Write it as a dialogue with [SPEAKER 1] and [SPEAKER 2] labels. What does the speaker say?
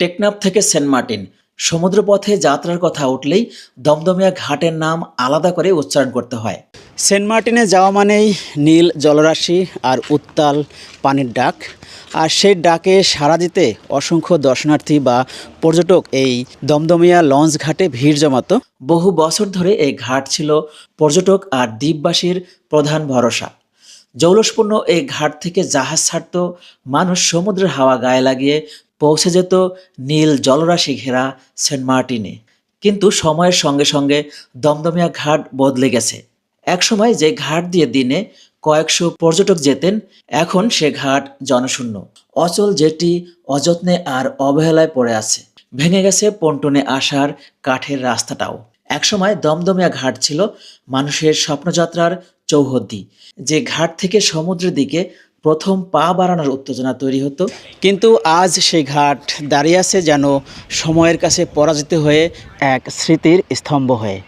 [SPEAKER 1] টেকনাফ থেকে Saint Martin. সমুদ্রপথে যাত্রার কথা উঠলেই দমদমিয়া ঘাটের নাম আলাদা করে উচ্চারণ করতে হয়।
[SPEAKER 2] সেন্ট মার্টিনে যাওয়া মানেই নীল জলরাশি আর উত্তাল পানির ডাক। আর সেই ডাকে সাড়া দিতে অসংখ্য দর্শনার্থী বা পর্যটক এই দমদমিয়া লঞ্চ ঘাটে ভিড় জমাত।
[SPEAKER 1] বহু বছর ধরে এই ঘাট ছিল পর্যটক আর দ্বীপবাসীর প্রধান ভরসা। জৌলসপূর্ণ এই ঘাট থেকে জাহাজ ছাড়ত মানুষ সমুদ্রের হাওয়া গায়ে লাগিয়ে পৌঁছে যেত নীল জলরাশি ঘেরা সেন্ট মার্টিনে। কিন্তু সময়ের সঙ্গে সঙ্গে দমদমিয়া ঘাট বদলে গেছে। একসময় যে ঘাট দিয়ে দিনে কয়েকশো পর্যটক যেতেন, এখন সে ঘাট জনশূন্য। অচল যেটি অযত্নে আর অবহেলায় পড়ে আছে। ভেঙে গেছে পন্টনে আসার কাঠের রাস্তাটাও। একসময় দমদমিয়া ঘাট ছিল মানুষের স্বপ্নযাত্রার চৌহদ্দি। যে ঘাট থেকে সমুদ্রের দিকে প্রথম পা বাড়ানোর উত্তেজনা তৈরি হতো।
[SPEAKER 2] কিন্তু আজ সেই ঘাট দাঁড়িয়ে আছে যেন সময়ের কাছে পরাজিত হয়ে এক স্মৃতির স্তম্ভ হয়ে।